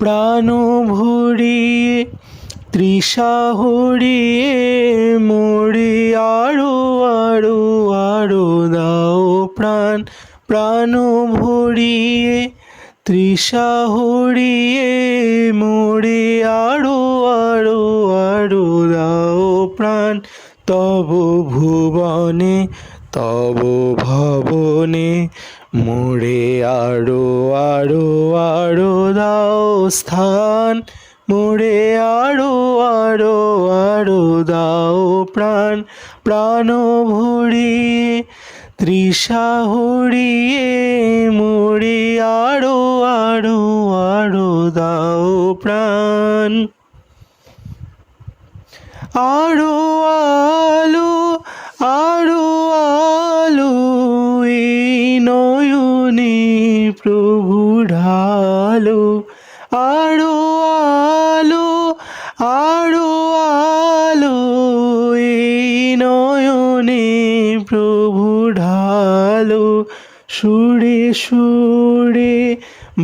প্রাণ ভরিয়ে, তৃষা হরিয়ে মরে আরও আরও আরও দাও প্রাণ। প্রাণ ভরিয়ে, তৃষা হরিয়ে মরে আরও আরও আরও দাও প্রাণ। তব ভুবনে, তব ভবনে মোরে আরও আরও আরও স্থান মোরে আরও আরও আরও দাও প্রাণ। প্রাণ ভরিয়ে তৃষা হরিয়ে মোরে আরও আরও আরও দাও প্রাণ। আরও আলো আরও আলো, এই নয়নে প্রভু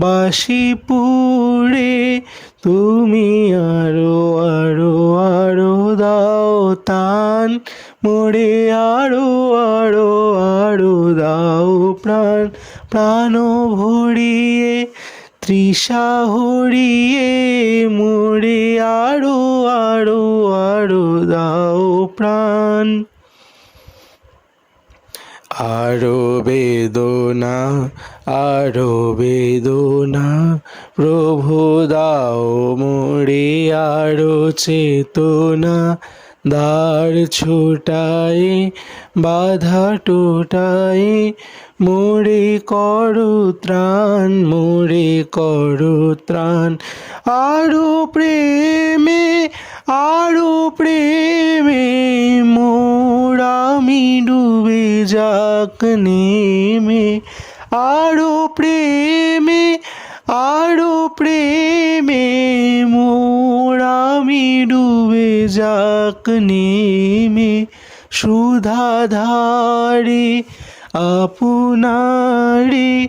বাসি পুরে তুমি আরও আরও আরও দাও তান। মোরে আরও আরও আরও দাও প্রাণ। প্রাণ ভরিয়ে, তৃষা হরিয়ে মোরে আরও আরও আরও দাও প্রাণ। আরও বেদনা আরও বেদনা, প্রভু দাও মোরে আরও চেতনা। দ্বার ছোটাই, বাধা টোটাই, মোরে করো ত্রাণ, মোরে করো ত্রাণ। আরও প্রেমে আরও প্রেমে, মোর আমি ডুবে যাক নেমে। আরও প্রেমে আরও প্রেমে মোর আমি ডুবে যাক নেমে। সুধাধারে আপনারে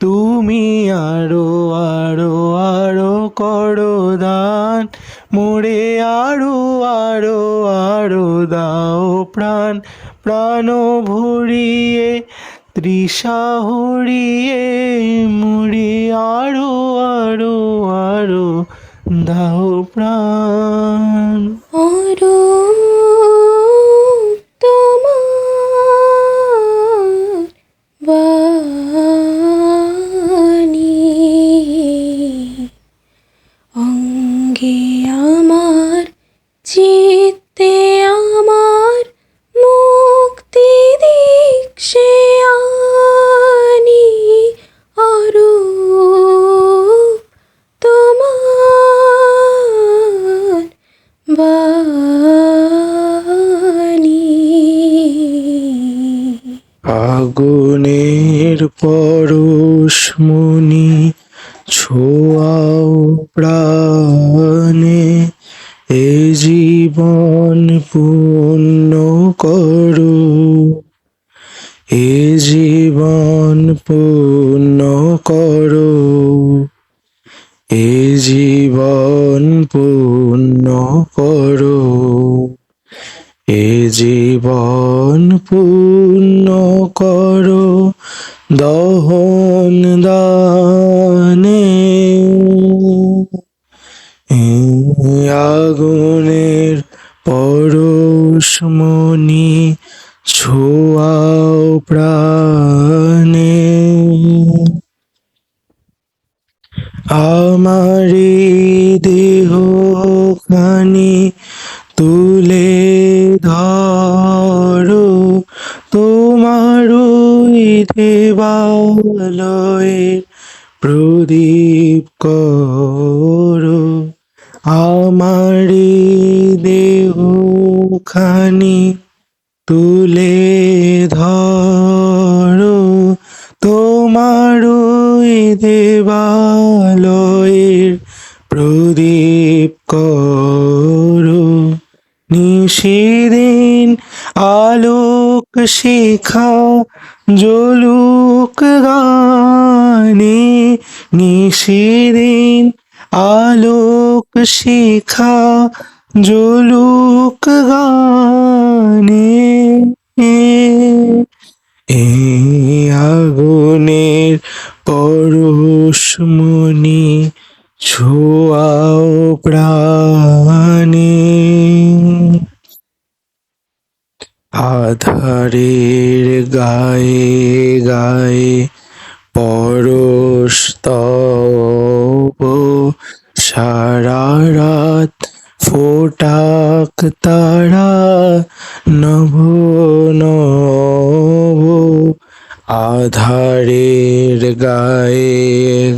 তুমি আরও আরও আরও করো দান। মোরে আরও আরও আরও দাও প্রাণ প্রাণ ভরিয়ে তৃষা হরিয়ে মুড়ি আরও আরও আরও দাও প্রাণ। আগুনের পরশ মুনি ছোয়াও প্রাণে। এ জীবন পূর্ণ করো। এ জীবন পূর্ণ করো। এ জীবন পূর্ণ করো। জীবন পূর্ণ করো দহন দানে। আগুনের পরশ মনি ছোয়াও প্রাণে। আমারি দেহ খানি তুলে দেবালয়ের প্রদীপ করো। আমারি দেহ খানি তুলে ধরো। তোমার দেবালয়ের প্রদীপ করো। নিশিদিন আলোক শিখা জ্বলুক গানে নিশিদিন আলোক শিখা জলুক গানে। এই আগুনের পরশমণি ছোয়াও প্রাণে। আধারের গায়ে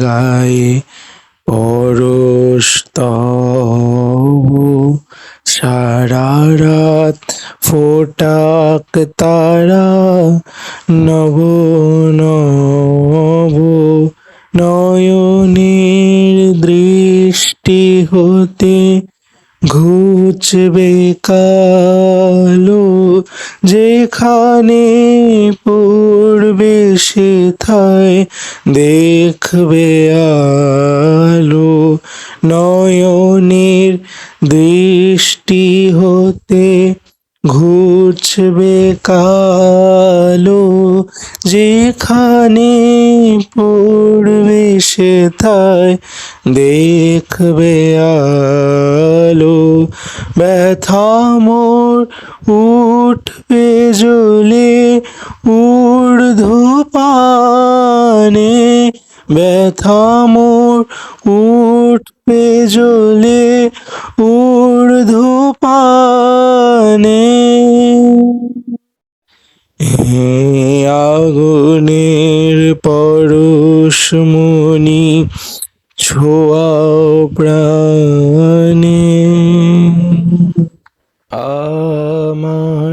গায়ে পরশ সারা রাত ফোটাক তারা নব নব। নয়নের দৃষ্টি হতে ঘুচবে কালো যেখানে পড়বে সেথায় দেখবে আলো নয়নের দৃষ্টি হতে ঘুরছবে কালো, যেখানে পড়বে সেথায় দেখবে আলো। ব্যথা মোর উঠবে জ্বলে, ঊর্ধ্ব ব্যথা মোর উঠবে জ্বলে ঊর্ধ্ব পানে। এই আগুনের পরশমণি ছোয়াও প্রাণে। আমার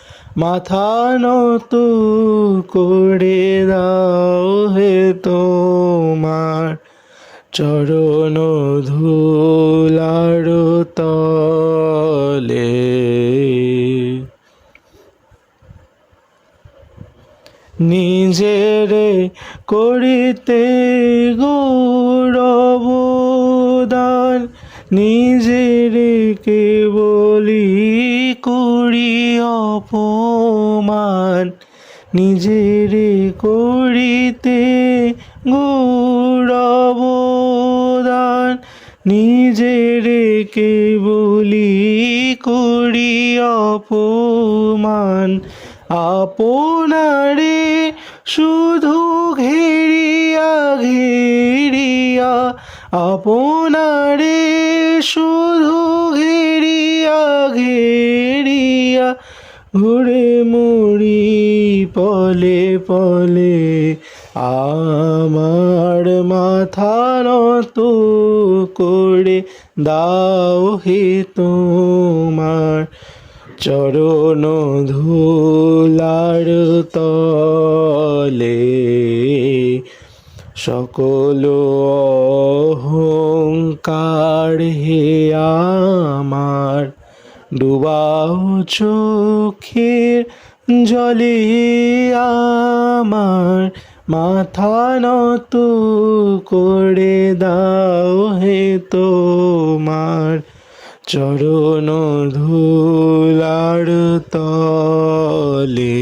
মাথা নত করে দাও হে তোমার চরণ ধুলার তলে। নিজেরে করিতে গৌরবদান নিজেরে কে বলি করি অপমান, নিজের করিতে গৌরবদান, নিজের কে বলি করি অপমান। আপনারে শুধু ঘেরিয়া ঘেরিয়া, আপনারে শুধু ঘেরিয়া ঘুরে মরি পলে পলে। আমার মাথা নত করে দাও হে তোমার চরণ ধুলার তলে। সকল অহংকার হে আমার। ডুবাও চোখের জলে আমার মাথা নত করে দাও হে তোমার চরণ ধুলার তলে।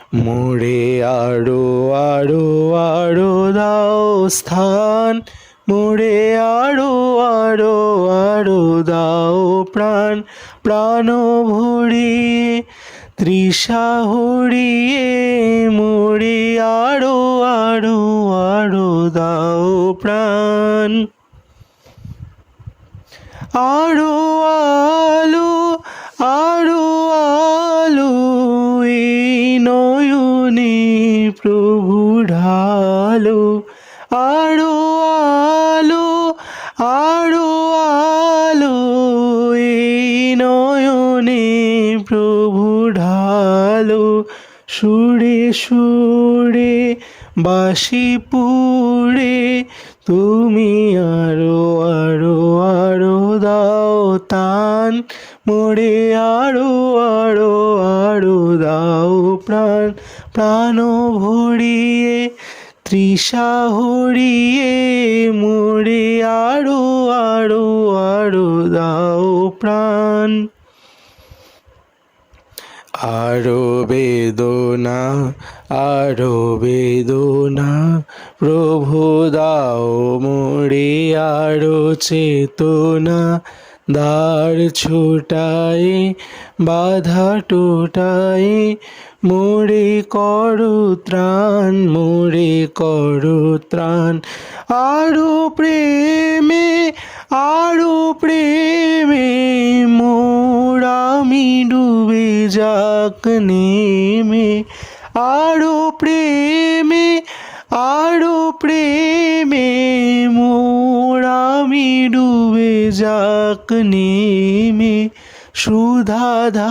মোরে আরও আরও আরও দাও স্থান। মোরে আরও আরও আরও দাও প্রাণ। প্রাণ ভরিয়ে তৃষা হরিয়ে মোরে আরও আরও আরও দাও প্রাণ। আরও আলো আরও আলো নয়নে প্রভু ঢালো, আরও আলো আরও আলো এই নয়নে প্রভু ঢালো। সুরে সুরে বাসি পুরে তুমি আরও আরও আরও দাও তান, মোড়ে আরও প্রাণ ভরিয়ে, তৃষা হরিয়ে মোরে আরও আরও আরও দাও প্রাণ। আরও বেদনা আরও বেদনা, প্রভু দাও মোরে আরও চেতনা। দ্বার ছোটাই, বাধা টোটাই মোরে করো ত্রাণ মোরে করো ত্রাণ। আরও প্রেমে আরও প্রেমে মোর আমি ডুবে যাক নেমে। আরও প্রেমে আরও প্রেমে ডুবে যাক নেমে সুধাধারে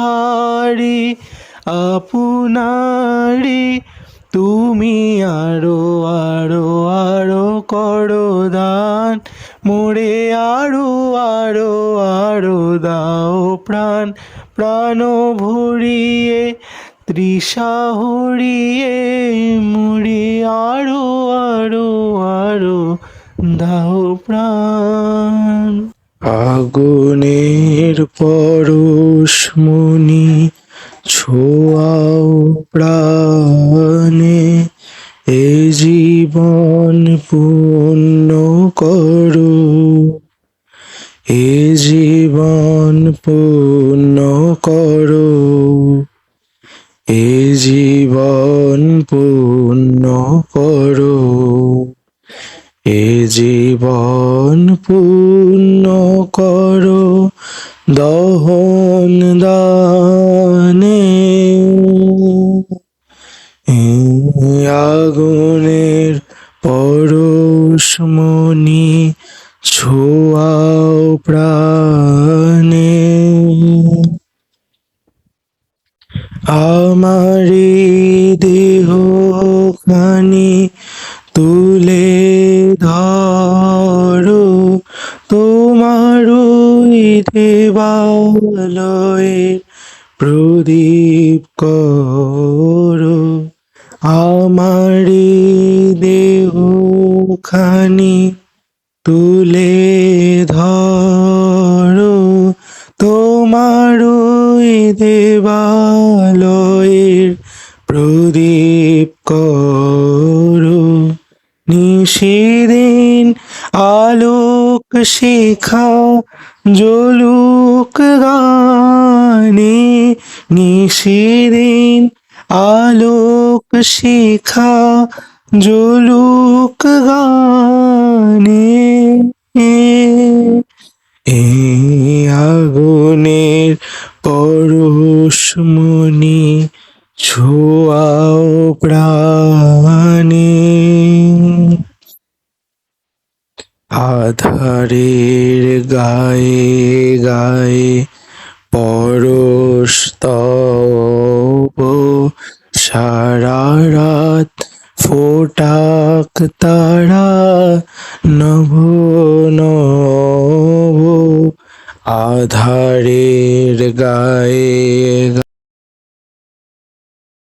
আপনারে, তুমি আরও আরও আরও করো দান, মোরে আরও আরও আরও দাও প্রাণ প্রাণ ভরিয়ে, তৃষা হরিয়ে, মুড়ে আরও আরও আরও দাও প্রাণ। আগুনের পরশ মনি ছোয়াও প্রাণে। এ জীবন পূর্ণ করো। এ জীবন পূর্ণ করো। এ জীবন পূর্ণ করো। এ জীবন পূর্ণ করো দহন দানে নিশিদিন আলোক শিখা জলুক গানে নিশিদিন আলোক শিখা জলুক গানে এই আগুনের পরশমণি ছোয়াও প্রাণে। গায়ে গায়ে পরশ তব সারা রাত ফোটাক